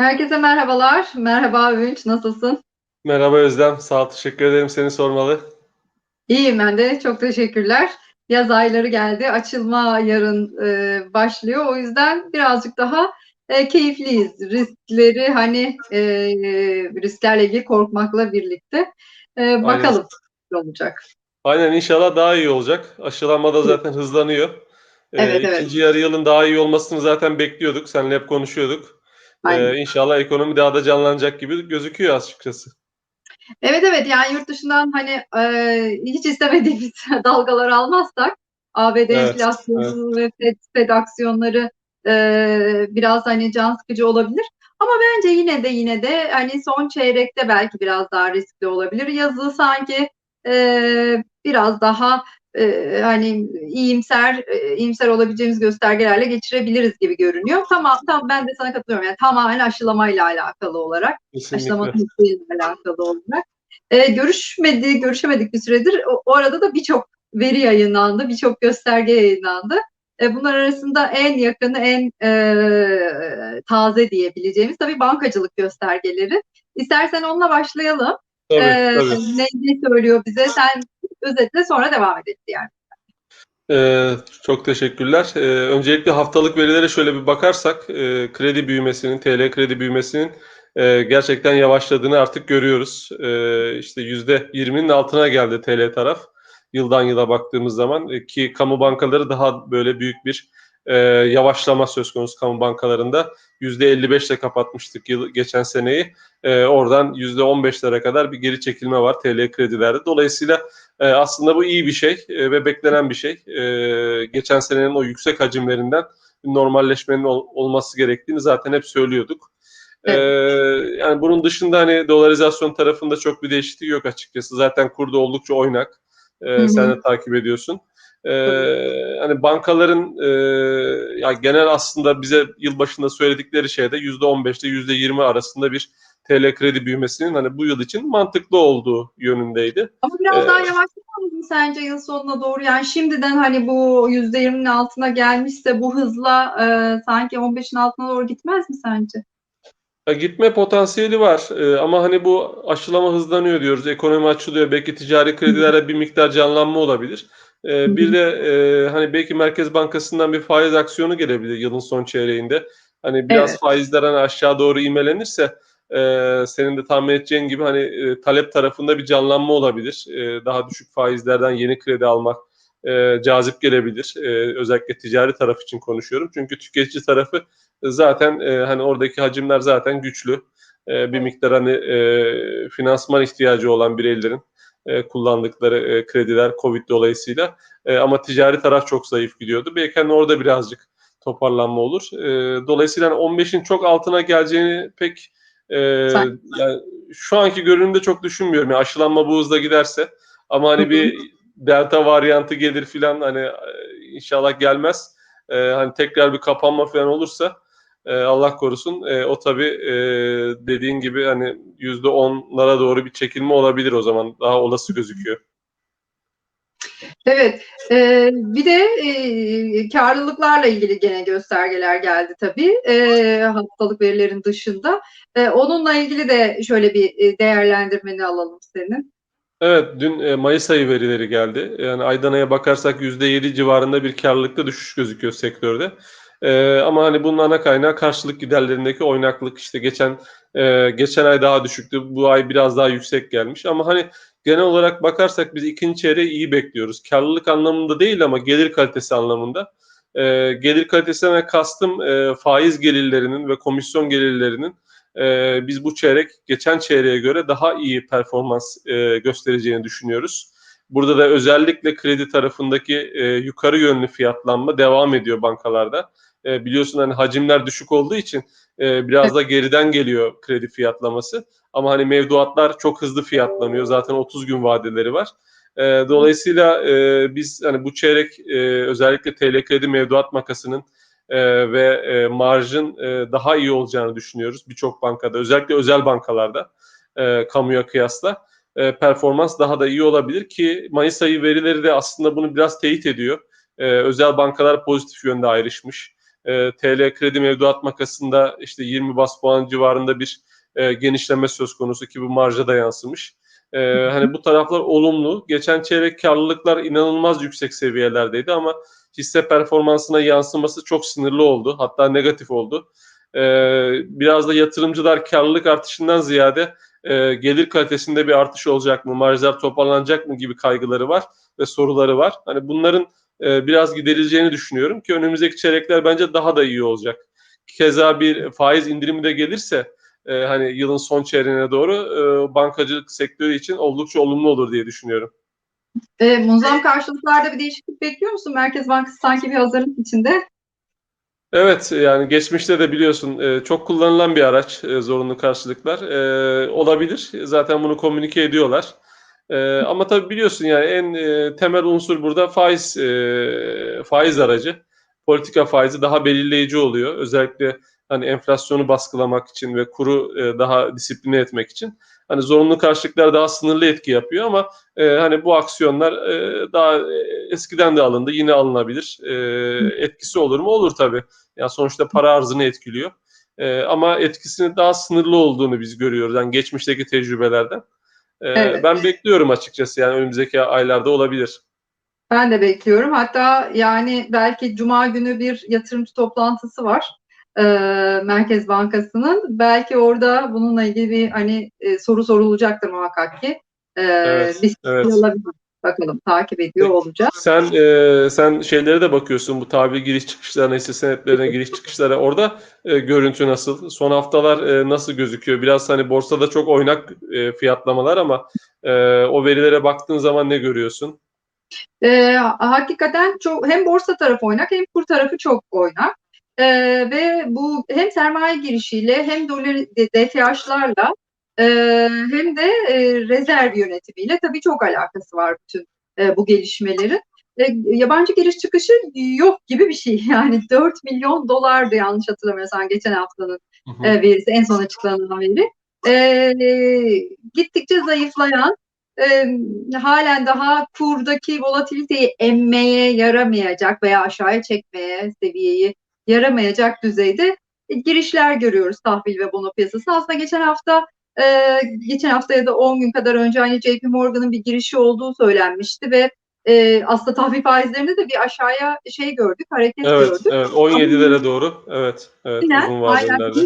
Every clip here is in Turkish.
Herkese merhabalar. Merhaba Övünç, nasılsın? Merhaba Özlem, sağ ol, teşekkür ederim. Seni sormalı. İyiyim ben de, çok teşekkürler. Yaz ayları geldi, açılma yarın e, başlıyor. O yüzden birazcık daha e, keyifliyiz. Riskleri hani e, risklerle ilgili korkmakla birlikte. E, bakalım ne olacak. Aynen inşallah daha iyi olacak. Aşılanma da zaten hızlanıyor. Ee, Evet, evet. İkinci yarı yılın daha iyi olmasını zaten bekliyorduk. Seninle hep konuşuyorduk. Aynen. Ee, inşallah ekonomi daha da canlanacak gibi gözüküyor açıkçası. Evet evet yani yurt dışından hani e, hiç istemediğimiz dalgalar almazsak ABD Evet, enflasyonu ve Fed, Fed aksiyonları e, biraz hani can sıkıcı olabilir. Ama bence yine de yine de hani son çeyrekte belki biraz daha riskli olabilir. Yazı sanki e, biraz daha e, hani iyimser e, iyimser olabileceğimiz göstergelerle geçirebiliriz gibi görünüyor. Tamam tamam ben de sana katılıyorum. Yani tamamen aşılamayla alakalı olarak Kesinlikle. aşılama alakalı olarak. E, görüşmedi, görüşemedik bir süredir. O, o arada da birçok veri yayınlandı, birçok gösterge yayınlandı. E, bunlar arasında en yakını, en e, taze diyebileceğimiz tabii bankacılık göstergeleri. İstersen onunla başlayalım. Tabii, E, tabii. ne, ne söylüyor bize? Sen özetle sonra devam edelim yani. Ee, çok teşekkürler. Ee, öncelikle haftalık verilere şöyle bir bakarsak, e, kredi büyümesinin, TL kredi büyümesinin e, gerçekten yavaşladığını artık görüyoruz. E, işte %20'nin altına geldi TL taraf. Yıldan yıla baktığımız zaman e, ki kamu bankaları daha böyle büyük bir e, yavaşlama söz konusu kamu bankalarında. %55 ile kapatmıştık yıl, geçen seneyi. E, oradan %15'lere kadar bir geri çekilme var TL kredilerde. Dolayısıyla e, aslında bu iyi bir şey e, ve beklenen bir şey. E, geçen senenin o yüksek hacimlerinden normalleşmenin ol, olması gerektiğini zaten hep söylüyorduk. E, yani bunun dışında hani dolarizasyon tarafında çok bir değişiklik yok açıkçası. Zaten kurda oldukça oynak. E, Hı hı. sen de takip ediyorsun. E, hani bankaların e, ya genel aslında bize yılbaşında söyledikleri şeyde %15'te %20 arasında bir TL kredi büyümesinin hani bu yıl için mantıklı olduğu yönündeydi. Ama biraz Ee, daha yavaşlamaz mı sence yıl sonuna doğru? Yani şimdiden hani bu %20'nin altına gelmişse bu hızla e, sanki 15'in altına doğru gitmez mi sence? Ya gitme potansiyeli var Ee, ama hani bu aşılama hızlanıyor diyoruz. Ekonomi açılıyor. Belki ticari kredilere bir miktar canlanma olabilir. Ee, bir de e, hani belki Merkez Bankası'ndan bir faiz aksiyonu gelebilir yılın son çeyreğinde. Hani biraz Evet. faizler hani aşağı doğru imelenirse e, senin de tahmin edeceğin gibi hani e, talep tarafında bir canlanma olabilir. E, daha düşük faizlerden yeni kredi almak e, cazip gelebilir. E, özellikle ticari taraf için konuşuyorum. Çünkü tüketici tarafı zaten e, hani oradaki hacimler zaten güçlü. E, bir miktar hani e, finansman ihtiyacı olan bireylerin e, kullandıkları e, krediler Covid dolayısıyla. E, ama ticari taraf çok zayıf gidiyordu. Belki hani orada birazcık toparlanma olur. E, dolayısıyla hani 15'in çok altına geleceğini pek e, yani şu anki görünümde çok düşünmüyorum. Yani aşılanma bu hızla giderse. Ama hani bir delta varyantı gelir filan hani inşallah gelmez. E, hani tekrar bir kapanma falan olursa e, Allah korusun e, o tabii e, dediğin gibi hani yüzde onlara doğru bir çekilme olabilir o zaman. Daha olası gözüküyor. Evet, e, bir de e, karlılıklarla ilgili gene göstergeler geldi tabii e, haftalık verilerin dışında. E, onunla ilgili de şöyle bir e, değerlendirmeni alalım senin. Evet, dün e, Mayıs ayı verileri geldi. Yani aydan aya bakarsak %7 civarında bir karlılıkta düşüş gözüküyor sektörde. E, ama hani bunun ana kaynağı karşılık giderlerindeki oynaklık. İşte geçen e, geçen ay daha düşüktü. Bu ay biraz daha yüksek gelmiş. Ama hani genel olarak bakarsak biz ikinci çeyreği iyi bekliyoruz. Karlılık anlamında değil ama gelir kalitesi anlamında. E, gelir kalitesine kastım e, faiz gelirlerinin ve komisyon gelirlerinin e, biz bu çeyrek geçen çeyreğe göre daha iyi performans e, göstereceğini düşünüyoruz. Burada da özellikle kredi tarafındaki e, yukarı yönlü fiyatlanma devam ediyor bankalarda. E, biliyorsun hani hacimler düşük olduğu için e, biraz da geriden geliyor kredi fiyatlaması. Ama hani mevduatlar çok hızlı fiyatlanıyor. Zaten 30 gün vadeleri var. E, dolayısıyla e, biz hani bu çeyrek e, özellikle TL kredi mevduat makasının e, ve e, marjın e, daha iyi olacağını düşünüyoruz birçok bankada. Özellikle özel bankalarda e, kamuya kıyasla e, performans daha da iyi olabilir ki Mayıs ayı verileri de aslında bunu biraz teyit ediyor. E, özel bankalar pozitif yönde ayrışmış. E, TL kredi mevduat makasında işte 20 bas puan civarında bir e, genişleme söz konusu ki bu marja da yansımış. E, hani bu taraflar olumlu. Geçen çeyrek karlılıklar inanılmaz yüksek seviyelerdeydi ama hisse performansına yansıması çok sınırlı oldu. Hatta negatif oldu. E, biraz da yatırımcılar karlılık artışından ziyade e, gelir kalitesinde bir artış olacak mı, marjlar toparlanacak mı gibi kaygıları var ve soruları var. Hani bunların e, biraz giderileceğini düşünüyorum ki önümüzdeki çeyrekler bence daha da iyi olacak. Keza bir faiz indirimi de gelirse e, hani yılın son çeyreğine doğru e, bankacılık sektörü için oldukça olumlu olur diye düşünüyorum. E, munzam karşılıklarda bir değişiklik bekliyor musun? Merkez Bankası sanki bir hazırlık içinde. Evet yani geçmişte de biliyorsun e, çok kullanılan bir araç e, zorunlu karşılıklar e, olabilir. Zaten bunu komünike ediyorlar. E, ama tabii biliyorsun yani en e, temel unsur burada faiz e, faiz aracı. Politika faizi daha belirleyici oluyor. Özellikle hani enflasyonu baskılamak için ve kuru e, daha disipline etmek için. Hani zorunlu karşılıklar daha sınırlı etki yapıyor ama e, hani bu aksiyonlar e, daha e, eskiden de alındı, yine alınabilir. E, etkisi olur mu? Olur tabii. Yani sonuçta para arzını etkiliyor. E, ama etkisinin daha sınırlı olduğunu biz görüyoruz. Yani geçmişteki tecrübelerden. E, Evet. Ben bekliyorum açıkçası yani önümüzdeki aylarda olabilir. Ben de bekliyorum. Hatta yani belki Cuma günü bir yatırımcı toplantısı var. e, Merkez Bankası'nın. Belki orada bununla ilgili bir hani e, soru sorulacaktır muhakkak ki. E, Evet, bir evet. olabilir. Bakalım takip ediyor Peki. olacağız. Sen e, sen şeylere de bakıyorsun bu tahvil giriş çıkışlarına, hisse senetlerine giriş çıkışlara. Orada e, görüntü nasıl? Son haftalar e, nasıl gözüküyor? Biraz hani borsada çok oynak e, fiyatlamalar ama e, o verilere baktığın zaman ne görüyorsun? E, hakikaten çok hem borsa tarafı oynak hem kur tarafı çok oynak. E, ve bu hem sermaye girişiyle hem dolar DTH'larla e, hem de e, rezerv yönetimiyle tabii çok alakası var bütün e, bu gelişmelerin. E, yabancı giriş çıkışı yok gibi bir şey. Yani 4 milyon dolardı yanlış hatırlamıyorsam geçen haftanın Hı hı. e, verisi, en son açıklanan veri. E, gittikçe zayıflayan, e, halen daha kurdaki volatiliteyi emmeye yaramayacak veya aşağıya çekmeye seviyeyi yaramayacak düzeyde girişler görüyoruz tahvil ve bono piyasası. Aslında geçen hafta e, geçen hafta ya da 10 gün kadar önce hani JP Morgan'ın bir girişi olduğu söylenmişti ve e, aslında tahvil faizlerinde de bir aşağıya şey gördük, hareket Evet, gördük. evet 17'lere doğru. Evet, evet Aynen, uzun vadelerde.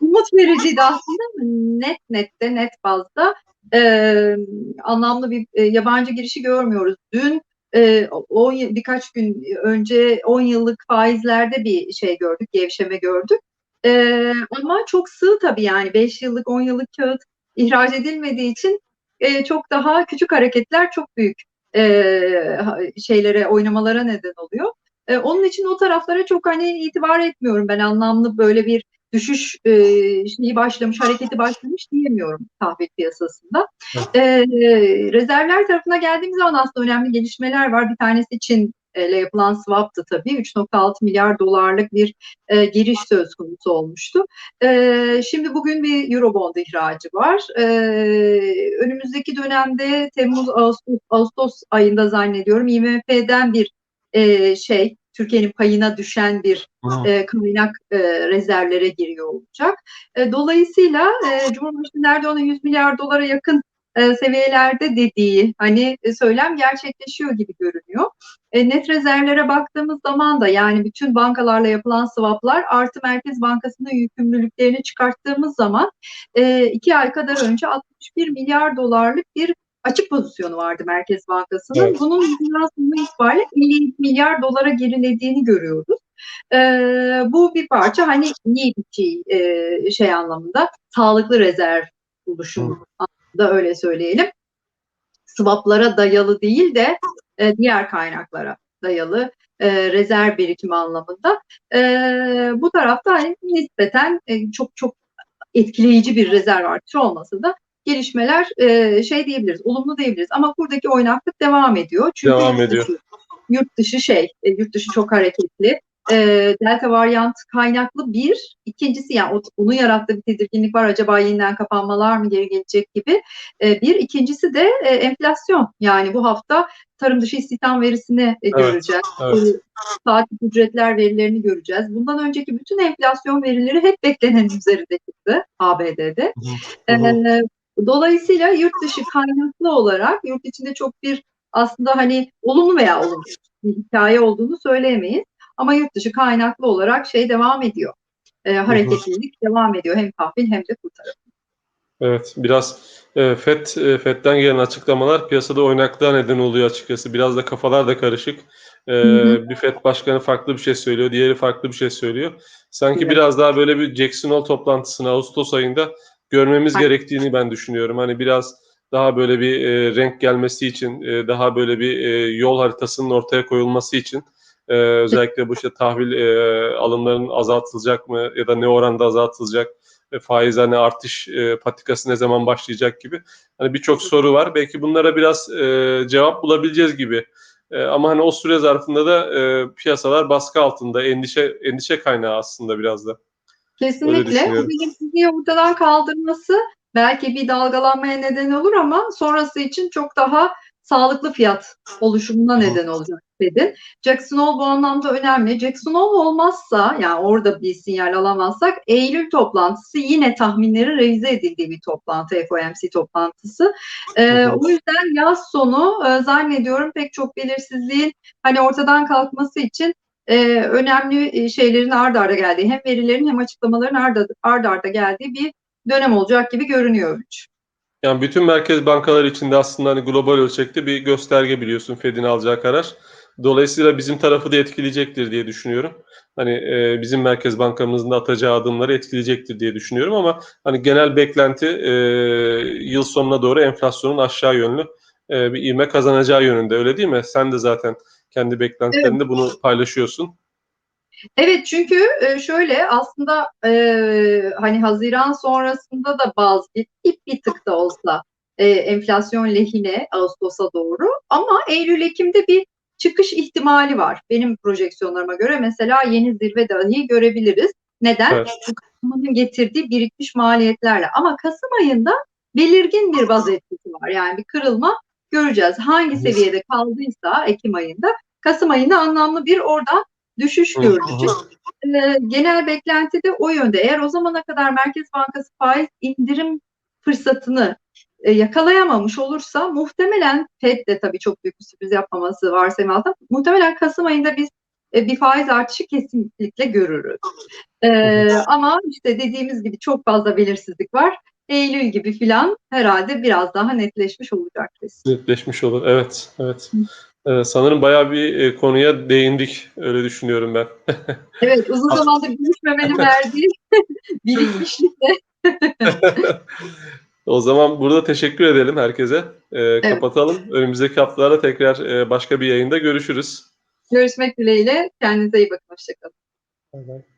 umut vericiydi aslında ama net nette net bazda e, anlamlı bir e, yabancı girişi görmüyoruz. Dün e, on, birkaç gün önce 10 yıllık faizlerde bir şey gördük, gevşeme gördük. E, ama çok sığ tabii yani 5 yıllık 10 yıllık kağıt ihraç edilmediği için e, çok daha küçük hareketler çok büyük e, şeylere oynamalara neden oluyor. E, onun için o taraflara çok hani itibar etmiyorum ben anlamlı böyle bir düşüş e, şeyi başlamış, hareketi başlamış diyemiyorum tahvil piyasasında. E, rezervler tarafına geldiğimiz zaman aslında önemli gelişmeler var. Bir tanesi Çin ile yapılan swap'tı tabii. 3.6 milyar dolarlık bir e, giriş söz konusu olmuştu. E, şimdi bugün bir Eurobond ihracı var. E, önümüzdeki dönemde Temmuz, Ağustos, Ağustos ayında zannediyorum IMF'den bir e, şey, Türkiye'nin payına düşen bir e, kaynak e, rezervlere giriyor olacak. E, dolayısıyla e, Cumhurbaşkanı Erdoğan'ın 100 milyar dolara yakın e, seviyelerde dediği hani e, söylem gerçekleşiyor gibi görünüyor. E, net rezervlere baktığımız zaman da yani bütün bankalarla yapılan swaplar artı Merkez Bankası'nın yükümlülüklerini çıkarttığımız zaman e, iki ay kadar önce 61 milyar dolarlık bir açık pozisyonu vardı Merkez Bankası'nın. Evet. Bunun dünya sonu itibariyle 50 milyar dolara gerilediğini görüyoruz. E, bu bir parça hani iyi bir şey, e, şey anlamında sağlıklı rezerv oluşumu anlamında öyle söyleyelim. Swaplara dayalı değil de e, diğer kaynaklara dayalı e, rezerv birikimi anlamında. E, bu tarafta hani nispeten e, çok çok etkileyici bir rezerv artışı olmasa da gelişmeler e, şey diyebiliriz, olumlu diyebiliriz. Ama buradaki oynaklık devam ediyor. Çünkü Devam yurt ediyor. dışı, yurt dışı şey, e, yurt dışı çok hareketli. e, delta varyant kaynaklı bir. İkincisi yani onun yarattığı bir tedirginlik var. Acaba yeniden kapanmalar mı geri gelecek gibi. E, bir. ikincisi de e, enflasyon. Yani bu hafta tarım dışı istihdam verisini e, Evet, göreceğiz. evet. Takip ücretler verilerini göreceğiz. Bundan önceki bütün enflasyon verileri hep beklenenin üzerinde çıktı ABD'de. Hı hı. Ee, dolayısıyla yurt dışı kaynaklı olarak yurt içinde çok bir aslında hani olumlu veya olumsuz bir hikaye olduğunu söyleyemeyiz. Ama yurt dışı kaynaklı olarak şey devam ediyor. Ee, hareketlilik devam ediyor hem tahvil hem de kur tarafı. Evet, biraz e, FED e, FED'den gelen açıklamalar piyasada oynaklığa neden oluyor açıkçası. Biraz da kafalar da karışık. E, hı. bir FED başkanı farklı bir şey söylüyor, diğeri farklı bir şey söylüyor. Sanki Evet. biraz daha böyle bir Jackson Hole toplantısını Ağustos ayında görmemiz Aynen. gerektiğini ben düşünüyorum. Hani biraz daha böyle bir e, renk gelmesi için, e, daha böyle bir e, yol haritasının ortaya koyulması için e, özellikle bu işte tahvil e, alımlarının azaltılacak mı ya da ne oranda azaltılacak, e, faiz hani artış e, patikası ne zaman başlayacak gibi hani birçok soru var. Belki bunlara biraz e, cevap bulabileceğiz gibi. E, ama hani o süre zarfında da e, piyasalar baskı altında, endişe endişe kaynağı aslında biraz da. Kesinlikle. Bu düşünüyorum. belirsizliği ortadan kaldırması belki bir dalgalanmaya neden olur ama sonrası için çok daha sağlıklı fiyat oluşumuna neden olacak Fed'in. Jackson Hole bu anlamda önemli. Jackson Hole olmazsa yani orada bir sinyal alamazsak Eylül toplantısı yine tahminlerin revize edildiği bir toplantı FOMC toplantısı. Ee, o yüzden yaz sonu e, zannediyorum pek çok belirsizliğin hani ortadan kalkması için e, önemli şeylerin ard arda geldiği, hem verilerin hem açıklamaların ard arda, ard arda geldiği bir dönem olacak gibi görünüyor Ümit. Yani bütün merkez bankaları içinde aslında hani global ölçekte bir gösterge biliyorsun Fed'in alacağı karar. Dolayısıyla bizim tarafı da etkileyecektir diye düşünüyorum. Hani e, bizim merkez bankamızın da atacağı adımları etkileyecektir diye düşünüyorum ama hani genel beklenti e, yıl sonuna doğru enflasyonun aşağı yönlü e, bir ivme kazanacağı yönünde öyle değil mi? Sen de zaten kendi beklentilerinde bunu paylaşıyorsun. Evet çünkü e, şöyle aslında e, hani Haziran sonrasında da bazı bir, bir tık da olsa e, enflasyon lehine Ağustos'a doğru ama Eylül-Ekim'de bir çıkış ihtimali var. Benim projeksiyonlarıma göre mesela yeni zirve dahi görebiliriz. Neden? Evet. Kapanmanın getirdiği birikmiş maliyetlerle. Ama Kasım ayında belirgin bir baz etkisi var. Yani bir kırılma göreceğiz. Hangi seviyede kaldıysa Ekim ayında Kasım ayında anlamlı bir oradan düşüş görülecek. Ee, genel beklenti de o yönde. Eğer o zamana kadar Merkez Bankası faiz indirim fırsatını e, yakalayamamış olursa muhtemelen FED de tabii çok büyük bir sürpriz yapmaması varsayım altında muhtemelen Kasım ayında biz e, bir faiz artışı kesinlikle görürüz. Ee, ama işte dediğimiz gibi çok fazla belirsizlik var. Eylül gibi filan herhalde biraz daha netleşmiş olacak kesin. Netleşmiş olur. Evet, evet. Ee, sanırım bayağı bir e, konuya değindik. Öyle düşünüyorum ben. Evet uzun zamandır görüşmemenin verdiği birikmişlikle O zaman burada teşekkür edelim herkese. Ee, Kapatalım. Önümüzdeki haftalarda tekrar e, başka bir yayında görüşürüz. görüşmek dileğiyle. Kendinize iyi bakın. Hoşçakalın. Bay bay.